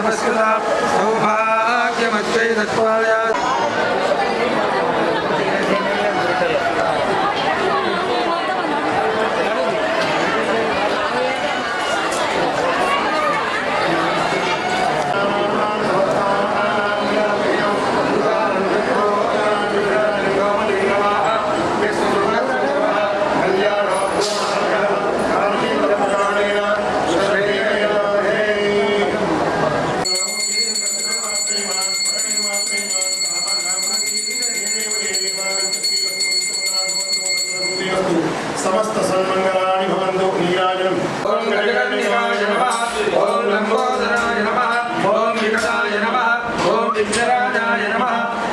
तपस्कृता सौभाग्यमद्वैतत्वाया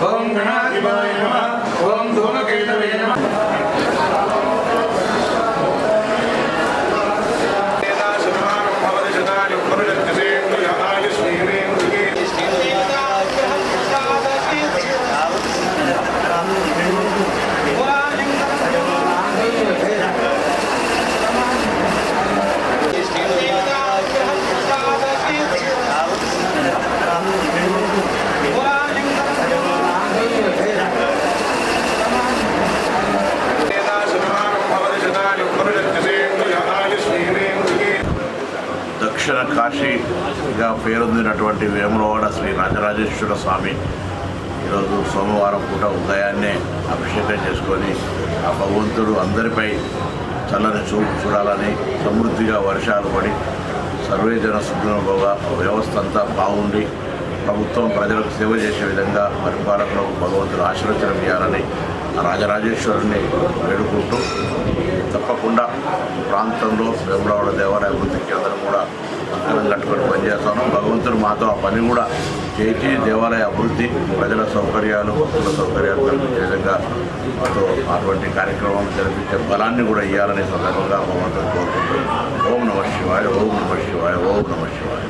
ఓం గణాధిపాయ నమ. ఓం ధూమకేతవే నమ. కాశీగా పేరొందినటువంటి వేములవాడ శ్రీ రాజరాజేశ్వర స్వామి ఈరోజు సోమవారం పూట ఉదయాన్నే అభిషేకం చేసుకొని ఆ భగవంతుడు అందరిపై చల్లని చూపు చూడాలని సమృద్ధిగా వర్షాలు పడి సర్వే జన సుఖనుభవ వ్యవస్థ అంతా బాగుండి ప్రభుత్వం ప్రజలకు సేవ చేసే విధంగా పరిపాలకులకు భగవంతుడు ఆశీర్వచనం ఇవ్వాలని ఆ రాజరాజేశ్వరుని వేడుకుంటూ తప్పకుండా ప్రాంతంలో వేములవాడ దేవాలయ అభివృద్ధికి అందరం కూడా కట్టుకొని పనిచేస్తాను భగవంతుడు మాతో ఆ పని కూడా చేసి దేవాలయ అభివృద్ధి ప్రజల సౌకర్యాలు భక్తుల సౌకర్యాలు కలిపించే విధంగా మాతో అటువంటి కార్యక్రమం జరిపించే బలాన్ని కూడా ఇవ్వాలనే సందర్భంగా భగవంతుడు కోరుకుంటూ ఓం నమ శివాయ ఓం నమ శివాయ ఓం నమ శివాయ.